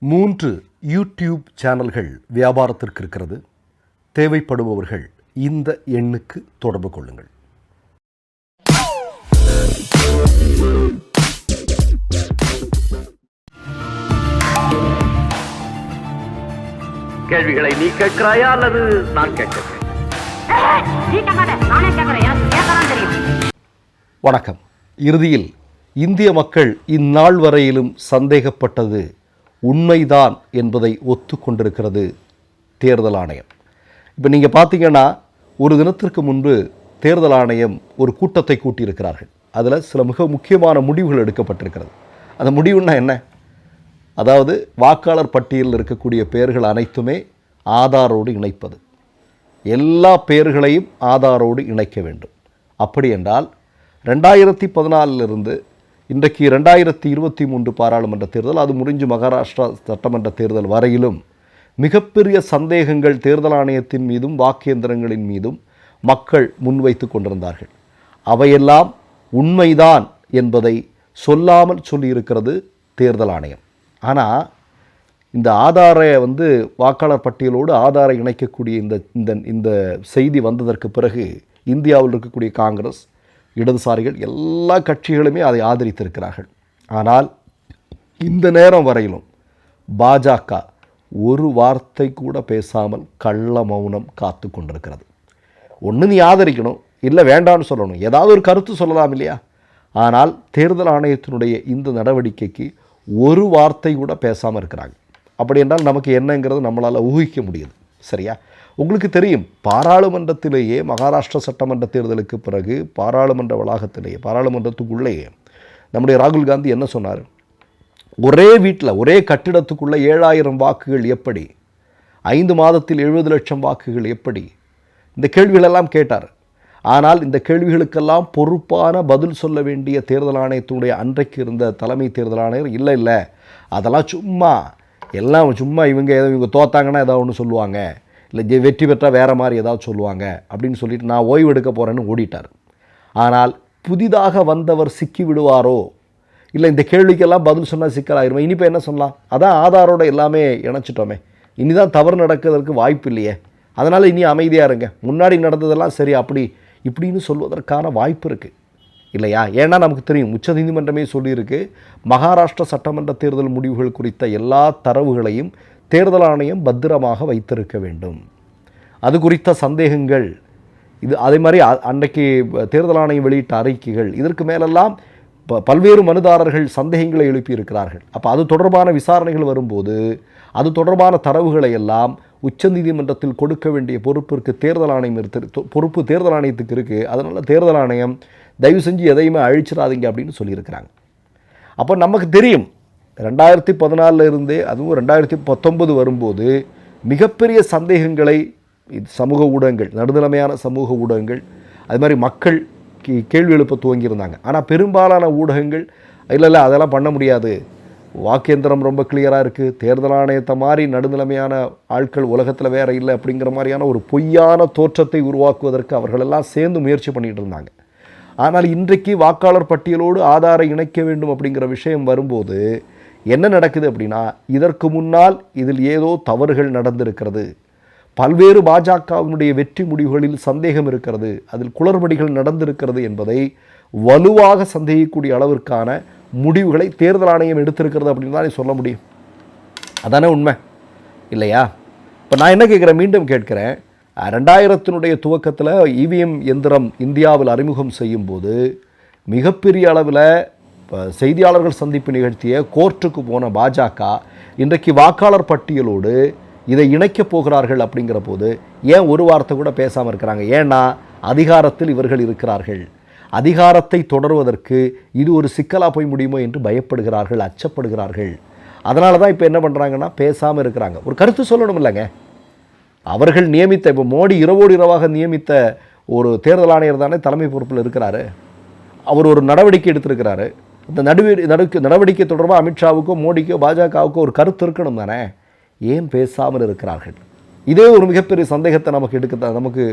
மூன்று யூடியூப் சேனல்கள் வியாபாரத்திற்கு இருக்கிறது. தேவைப்படுபவர்கள் இந்த எண்ணுக்கு தொடர்பு கொள்ளுங்கள். கேள்விகளை நீ கேட்கிறாயா அல்லது நான் கேட்கிறேன் வணக்கம். இறுதியில் இந்திய மக்கள் இந்நாள் வரையிலும் சந்தேகப்பட்டது உண்மைதான் என்பதை ஒத்துக்கொண்டிருக்கிறது தேர்தல் ஆணையம். இப்போ நீங்கள் பார்த்தீங்கன்னா ஒரு தினத்திற்கு முன்பு தேர்தல் ஆணையம் ஒரு கூட்டத்தை கூட்டியிருக்கிறார்கள். அதில் சில மிக முக்கியமான முடிவுகள் எடுக்கப்பட்டிருக்கிறது. அந்த முடிவுன்னா என்ன? அதாவது வாக்காளர் பட்டியலில் இருக்கக்கூடிய பெயர்கள் அனைத்துமே ஆதாரோடு இணைப்பது. எல்லா பெயர்களையும் ஆதாரோடு இணைக்க வேண்டும். அப்படி என்றால் ரெண்டாயிரத்தி பதினாலிலிருந்து இன்றைக்கு ரெண்டாயிரத்தி இருபத்தி மூன்று பாராளுமன்ற தேர்தல் அது முடிஞ்சு மகாராஷ்டிரா சட்டமன்ற தேர்தல் வரையிலும் மிகப்பெரிய சந்தேகங்கள் தேர்தல் ஆணையத்தின் மீதும் வாக்கேந்திரங்களின் மீதும் மக்கள் முன்வைத்து கொண்டிருந்தார்கள். அவையெல்லாம் உண்மைதான் என்பதை சொல்லாமல் சொல்லியிருக்கிறது தேர்தல் ஆணையம். ஆனால் இந்த ஆதாரை வந்து வாக்காளர் பட்டியலோடு ஆதாரை இணைக்கக்கூடிய இந்த இந்த இந்த செய்தி வந்ததற்கு பிறகு இந்தியாவில் இருக்கக்கூடிய காங்கிரஸ் இடதுசாரிகள் எல்லா கட்சிகளுமே அதை ஆதரித்திருக்கிறார்கள். ஆனால் இந்த நேரம் வரையிலும் பாஜக ஒரு வார்த்தை கூட பேசாமல் கள்ள மௌனம் காத்து கொண்டிருக்கிறது. ஒன்று நீ ஆதரிக்கணும் இல்லை வேண்டாம்னு சொல்லணும். ஏதாவது ஒரு கருத்து சொல்லலாம் இல்லையா? ஆனால் தேர்தல் ஆணையத்தினுடைய இந்த நடவடிக்கைக்கு ஒரு வார்த்தை கூட பேசாமல் இருக்கிறாங்க. அப்படி என்றால் நமக்கு என்னங்கிறது நம்மளால் ஊகிக்க முடியுது. சரியா? உங்களுக்கு தெரியும் பாராளுமன்றத்திலேயே மகாராஷ்டிரா சட்டமன்ற தேர்தலுக்கு பிறகு பாராளுமன்ற வளாகத்திலேயே பாராளுமன்றத்துக்குள்ளேயே நம்முடைய ராகுல் காந்தி என்ன சொன்னார்? ஒரே வீட்டில் ஒரே கட்டிடத்துக்குள்ளே ஏழாயிரம் வாக்குகள் எப்படி? ஐந்து மாதத்தில் எழுபது லட்சம் வாக்குகள் எப்படி? இந்த கேள்விகளெல்லாம் கேட்டார். ஆனால் இந்த கேள்விகளுக்கெல்லாம் பொறுப்பான பதில் சொல்ல வேண்டிய தேர்தல் ஆணையத்தினுடைய அன்றைக்கு இருந்த தலைமை தேர்தல் ஆணையர் இல்லை இல்லை அதெல்லாம் சும்மா எல்லாம் சும்மா இவங்க ஏதோ இவங்க தோத்தாங்கன்னா ஏதாவது ஒன்று சொல்லுவாங்க. இல்லை வெற்றி பெற்றால் வேறு மாதிரி ஏதாவது சொல்லுவாங்க அப்படின்னு சொல்லிட்டு நான் ஓய்வு எடுக்க போகிறேன்னு ஓடிட்டார். ஆனால் புதிதாக வந்தவர் சிக்கி விடுவாரோ? இல்லை இந்த கேள்விக்கெல்லாம் பதில் சொன்னால் சிக்கலாயிருமே? இனிப்போ என்ன சொல்லலாம்? அதான் ஆதாரோட எல்லாமே இணைச்சிட்டோமே. இனிதான் தவறு நடக்கிறதுக்கு வாய்ப்பு இல்லையே. அதனால் இனி அமைதியாக இருங்க. முன்னாடி நடந்ததெல்லாம் சரி அப்படி இப்படின்னு சொல்வதற்கான வாய்ப்பு இருக்குது இல்லையா? ஏன்னா நமக்கு தெரியும் உச்சநீதிமன்றமே சொல்லியிருக்கு மகாராஷ்டிரா சட்டமன்ற தேர்தல் முடிவுகள் குறித்த எல்லா தரவுகளையும் தேர்தல் ஆணையம் பத்திரமாக வைத்திருக்க வேண்டும். அது குறித்த சந்தேகங்கள் இது அதே மாதிரி அன்றைக்கு தேர்தல் ஆணையம் வெளியிட்ட அறிக்கைகள் இதற்கு மேலெல்லாம் ப- பல்வேறு மனுதாரர்கள் சந்தேகங்களை எழுப்பியிருக்கிறார்கள். அப்போ அது தொடர்பான விசாரணைகள் வரும்போது அது தொடர்பான தரவுகளை எல்லாம் உச்சநீதிமன்றத்தில் கொடுக்க வேண்டிய பொறுப்பிற்கு தேர்தல் ஆணையம் இருக்கு பொறுப்பு தேர்தல் ஆணையத்துக்கு இருக்குது அதனால் தேர்தல் ஆணையம் தயவு செஞ்சு எதையுமே அழிச்சிடாதீங்க அப்படின்னு சொல்லியிருக்கிறாங்க. அப்போ நமக்கு தெரியும் ரெண்டாயிரத்தி பதினாலில் இருந்தே அதுவும் ரெண்டாயிரத்தி பத்தொன்பது வரும்போது மிகப்பெரிய சந்தேகங்களை இது சமூக ஊடகங்கள் நடுநிலைமையான சமூக ஊடகங்கள் அது மாதிரி மக்கள் கேள்வி எழுப்ப துவங்கியிருந்தாங்க. ஆனால் பெரும்பாலான ஊடகங்கள் இல்லை இல்லை அதெல்லாம் பண்ண முடியாது. வாக்கேந்திரம் ரொம்ப கிளியராக இருக்குது தேர்தல் ஆணையத்தை மாதிரி நடுநிலைமையான ஆட்கள் உலகத்தில் வேற இல்லை அப்படிங்கிற மாதிரியான ஒரு பொய்யான தோற்றத்தை உருவாக்குவதற்கு அவர்களெல்லாம் சேர்ந்து முயற்சி பண்ணிகிட்டு இருந்தாங்க. ஆனால் இன்றைக்கு வாக்காளர் பட்டியலோடு ஆதாரை இணைக்க வேண்டும் அப்படிங்கிற விஷயம் வரும்போது என்ன நடக்குது அப்படின்னா இதற்கு முன்னால் இதில் ஏதோ தவறுகள் நடந்திருக்கிறது. பல்வேறு பாஜகவினுடைய வெற்றி முடிவுகளில் சந்தேகம் இருக்கிறது. அதில் குளறுபடிகள் நடந்திருக்கிறது என்பதை வலுவாக சந்தேகிக்கக்கூடிய அளவிற்கான முடிவுகளை தேர்தல் ஆணையம் எடுத்திருக்கிறது அப்படின்னு தான் சொல்ல முடியும். அதானே உண்மை. இல்லையா? இப்போ நான் என்ன கேட்குறேன்? மீண்டும் கேட்குறேன். ரெண்டாயிரத்தினுடைய துவக்கத்தில் இவிஎம் எந்திரம் இந்தியாவில் அறிமுகம் செய்யும்போது மிகப்பெரிய அளவில் செய்தியாளர்கள் சந்திப்பு நிகழ்த்திய கோர்ட்டுக்கு போன பாஜக இன்றைக்கு வாக்காளர் பட்டியலோடு இதை இணைக்கப் போகிறார்கள் அப்படிங்கிற போது ஏன் ஒரு வார்த்தை கூட பேசாமல் இருக்கிறாங்க? ஏன்னா அதிகாரத்தில் இவர்கள் இருக்கிறார்கள். அதிகாரத்தை தொடர்வதற்கு இது ஒரு சிக்கலாக போய் முடியுமோ என்று பயப்படுகிறார்கள் அச்சப்படுகிறார்கள். அதனால தான் இப்போ என்ன பண்ணுறாங்கன்னா பேசாமல் இருக்கிறாங்க. ஒரு கருத்து சொல்லணும் இல்லைங்க. அவர்கள் நியமித்த இப்போ மோடி இரவோடு இரவாக நியமித்த ஒரு தேர்தல் ஆணையர் தானே தலைமை பொறுப்பில் இருக்கிறாரு. அவர் ஒரு நடவடிக்கை எடுத்திருக்கிறாரு. இந்த நடுவே நடு நடவடிக்கை தொடர்பாக அமித்ஷாவுக்கோ மோடிக்கோ பாஜகவுக்கோ ஒரு கருத்து இருக்கணும் தானே? ஏன் பேசாமல் இருக்கிறார்கள்? இதே ஒரு மிகப்பெரிய சந்தேகத்தை நமக்கு எடுக்க நமக்கு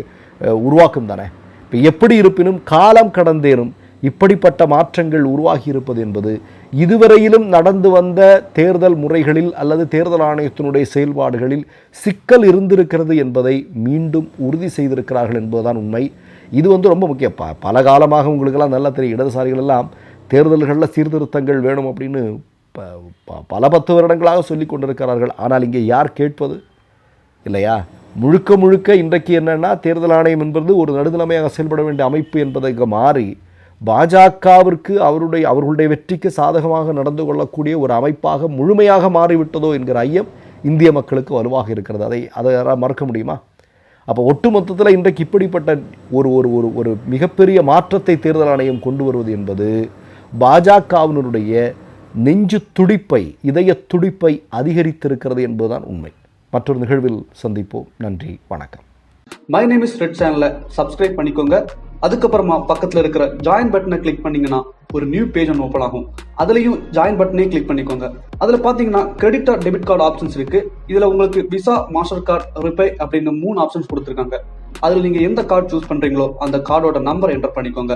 உருவாக்கும் தானே? இப்போ எப்படி இருப்பினும் காலம் கடந்தேனும் இப்படிப்பட்ட மாற்றங்கள் உருவாகி இருப்பது என்பது இதுவரையிலும் நடந்து வந்த தேர்தல் முறைகளில் அல்லது தேர்தல் ஆணையத்தினுடைய செயல்பாடுகளில் சிக்கல் இருந்திருக்கிறது என்பதை மீண்டும் உறுதி செய்திருக்கிறார்கள் என்பதுதான் உண்மை. இது வந்து ரொம்ப முக்கியம். ப பல காலமாக உங்களுக்கெல்லாம் நல்லா தெரியும். இடதுசாரிகள் எல்லாம் தேர்தல்களில் சீர்திருத்தங்கள் வேணும் அப்படின்னு ப- ப- பல பத்து வருடங்களாக சொல்லி கொண்டிருக்கிறார்கள். ஆனால் இங்கே யார் கேட்பது? இல்லையா? முழுக்க முழுக்க இன்றைக்கு என்னென்னா தேர்தல் ஆணையம் என்பது ஒரு நடுநிலைமையாக செயல்பட வேண்டிய அமைப்பு என்பதை மாறி பாஜகவிற்கு அவருடைய அவர்களுடைய வெற்றிக்கு சாதகமாக நடந்து கொள்ளக்கூடிய ஒரு அமைப்பாக முழுமையாக மாறிவிட்டதோ என்கிற ஐயம் இந்திய மக்களுக்கு வலுவாக இருக்கிறது. அதை அதை யாரால் மறக்க முடியுமா? அப்போ ஒட்டுமொத்தத்தில் இன்றைக்கு இப்படிப்பட்ட ஒரு ஒரு ஒரு ஒரு மிகப்பெரிய மாற்றத்தை தேர்தல் ஆணையம் கொண்டு வருவது என்பது பாஜகவினருடைய நெஞ்சு துடிப்பை இதய துடிப்பை அதிகரித்திருக்கிறது என்பதுதான் உண்மை. மற்றொரு நிகழ்வில் சந்திப்போம். நன்றி வணக்கம். மை நேம் இஸ் ரெட் சேனலை சப்ஸ்கிரைப் பண்ணிக்கோங்க. அதுக்கப்புறமா பக்கத்தில் இருக்கிற ஜாயின் பட்டனை கிளிக் பண்ணீங்கன்னா ஒரு நியூ பேஜ் ஒன்று ஓப்பன் ஆகும். அதுலேயும் ஜாயின் பட்டனே கிளிக் பண்ணிக்கோங்க. அதில் பார்த்தீங்கன்னா credit or debit card options இருக்கு. இதில் உங்களுக்கு விசா மாஸ்டர் கார்டு ரிப்பே அப்படின்னு மூணு ஆப்ஷன்ஸ் கொடுத்துருக்காங்க. அதில் நீங்கள் எந்த கார்டு சூஸ் பண்ணுறீங்களோ அந்த கார்டோட நம்பர் என்டர் பண்ணிக்கோங்க.